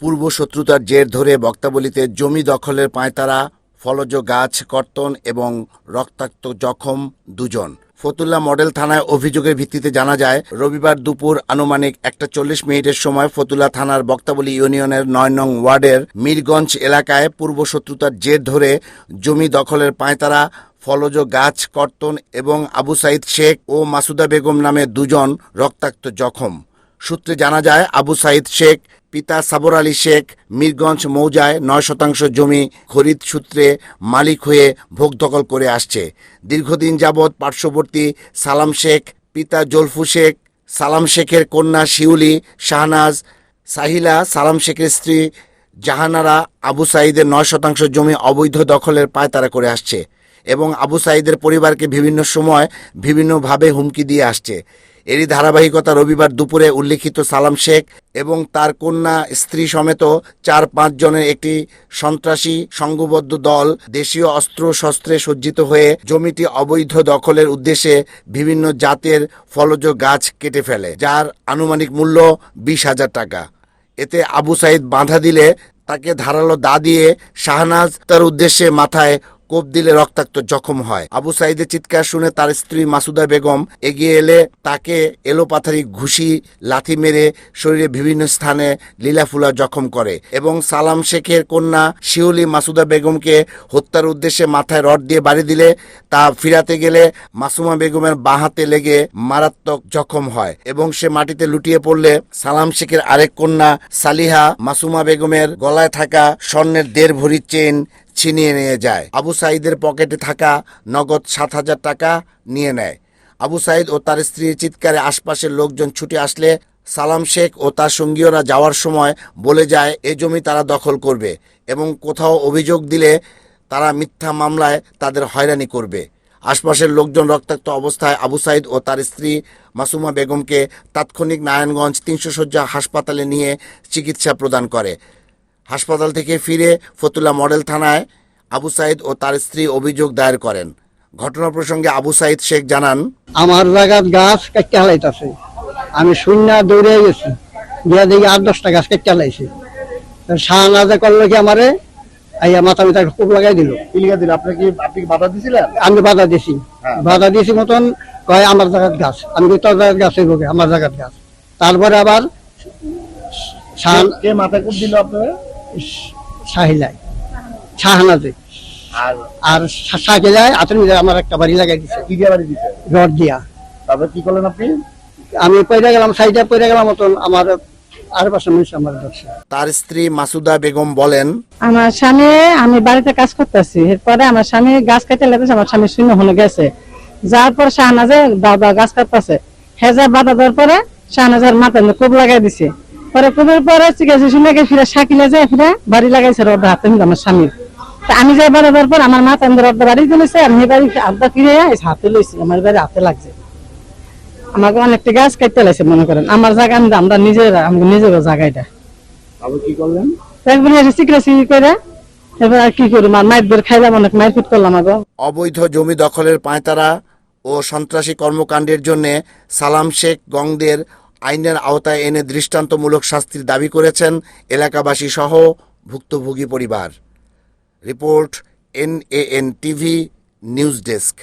পূর্ব শত্রুতার জের ধরে বক্তাবলিতে জমি দখলের পায়তারা, ফলজ গাছ, কর্তন এবং রক্তাক্ত জখম দুজন। ফতুল্লা মডেল থানায় অভিযোগের ভিত্তিতে জানা যায়, রবিবার দুপুর আনুমানিক একটা চল্লিশ মিনিটের সময় ফতুল্লা থানার বক্তাবলী ইউনিয়নের নয় নং ওয়ার্ডের মিরগঞ্জ এলাকায় পূর্ব শত্রুতার জের ধরে জমি দখলের পাঁয়তারা, ফলজ গাছ, কর্তন এবং আবু সাইদ শেখ ও মাসুদা বেগম নামে দুজন রক্তাক্ত জখম। সূত্রে জানা যায়, আবু সাইদ শেখ, পিতা সাবর আলী শেখ, মিরগঞ্জ মৌজায় নয় শতাংশ জমি খরিদ সূত্রে মালিক হয়ে ভোগ দখল করে আসছে। দীর্ঘদিন যাবৎ পার্শ্ববর্তী সালাম শেখ, পিতা জলফু শেখ, সালাম শেখের কন্যা শিউলি, শাহনাজ, সাহিলা, সালাম শেখের স্ত্রী জাহানারা, আবু সাইদের নয় শতাংশ জমি অবৈধ দখলের পায়তারা করে আসছে এবং আবু সাইদের পরিবারকে বিভিন্ন সময় বিভিন্নভাবে হুমকি দিয়ে আসছে। এরই ধারাবাহিকতা রবিবার দুপুরে উল্লিখিত সালাম শেখ এবং তার কন্যা, স্ত্রী সমেত চার পাঁচ জনের একটি সন্ত্রাসী সংঘবদ্ধ দল দেশীয় অস্ত্র শস্ত্রে সজ্জিত হয়ে জমিটি অবৈধ দখলের উদ্দেশ্যে বিভিন্ন জাতের ফলজ গাছ কেটে ফেলে, যার আনুমানিক মূল্য বিশ হাজার টাকা। এতে আবু সাইদ বাধা দিলে তাকে ধারালো দা দিয়ে শাহনাজ তার উদ্দেশ্যে মাথায় কোপ দিলে রক্তাক্ত জখম হয়। আবু সাইদের চিৎকার শুনে তার স্ত্রী মাসুদা বেগম এগিয়ে এলে তাকে এলোপাথারি ঘুষি, লাথি মেরে শরীরে বিভিন্ন স্থানে লীলাফুলা জখম করে এবং সালাম শেখের কন্যা শিউলি মাসুদা বেগমকে হত্যার উদ্দেশ্যে মাথায় রড দিয়ে বাড়ি দিলে তা ফিরাতে গেলে মাসুমা বেগমের বাঁ হাতে লেগে মারাত্মক জখম হয় এবং সে মাটিতে লুটিয়ে পড়লে সালাম শেখের আরেক কন্যা সালিহা মাসুমা বেগমের গলায় থাকা স্বর্ণের দেড় ভরি চেন ছিনিয়ে নিয়ে যায়। আবু সাইদের পকেটে থাকা নগদ সাত হাজার টাকা নিয়ে নেয়। আবু সাইদ ও তার স্ত্রীর চিৎকারে আশপাশের লোকজন ছুটে আসলে সালাম শেখ ও তার সঙ্গীয়রা যাওয়ার সময় বলে যায়, এ জমি তারা দখল করবে এবং কোথাও অভিযোগ দিলে তারা মিথ্যা মামলায় তাদের হয়রানি করবে। আশপাশের লোকজন রক্তাক্ত অবস্থায় আবু সাইদ ও তার স্ত্রী মাসুমা বেগমকে তাৎক্ষণিক নারায়ণগঞ্জ তিনশো শয্যা হাসপাতালে নিয়ে চিকিৎসা প্রদান করে। হাসপাতাল থেকে ফিরে ফতুল্লা মডেল থানায় আবু সাইদ ও তার স্ত্রী অভিযোগ দায়ের করেন। ঘটনা প্রসঙ্গে আবু সাইদ শেখ জানান আমার জায়গার গাছ কাটতে হালাইতেছে। আমি শূন্য দৌড়ে গেছি। গিয়া দেখি আট দশটা গাছ কাটতে হালাইছে। শাহনাজে করল কি আমারে? আইয়া মাথা মিথা খুব লাগাই দিল। পিলিকা দিল। আপনি কি আপনি কি বাধা দিছিলেন? আমি বাধা দিছি। হ্যাঁ। বাধা দিছি মতন কয় আমার জায়গার গাছ। আমি কই তোর জায়গার গাছ হইব আমার জায়গার গাছ। তারপরে আবার কে মাথা কুপ দিল আপনার? শাহিলাই শাহনাজে। আর আর শাহিলাই আতর মিলে আমার একটা বাড়ি লাগাই দিছে। কি দিয়ে বাড়ি দিছে? রড দিয়া তারপর কি করলেন আপনি? আমি পয়রা গেলাম সাইডে পয়রা গেলাম মতন আমার আর পাশে মানুষ আমার ধরছে। তার স্ত্রী মাসুদা বেগম বলেন আমার স্বামী আমি বাড়িতে কাজ করতেছি। এরপরে আমার স্বামী গাছ কাটতে লেগেছে আমার স্বামী শূন্য হয়ে গেছে। যার পর শাহনাজে দাদা গাছ কাটতেছে। হেজা বাধা দেওয়ার পরে শাহনাজের মাথা কুব লাগাই দিছে। পরে কুবের পরে চিকিৎসা শুনে ফিরে যায় ফিরে বাড়ি লাগাইছে হাতে আমার স্বামীর। আমি যে বাধা পর আমার রোদ বাড়ি আমি বাড়ি আড্ডা ফিরে হাতে লইছি আমার বাড়ি হাতে লাগছে। আমাকে অনেকটা গাছ কাটতে লাগছে মনে করেন। আমার জায়গা আমি আমরা নিজের আমাকে নিজের জায়গাটা কি করলেন? করে এবার আর কি খাইলাম অনেক করলাম আগে। অবৈধ জমি দখলের পাঁয়তারা ও সন্ত্রাসী কর্মকাণ্ডের জন্য সালাম শেখ গংদের আইনের আওতায় এনে দৃষ্টান্তমূলক শাস্তির দাবি করেছেন এলাকাবাসী সহ ভুক্তভোগী পরিবার। Report N A N TV, news desk.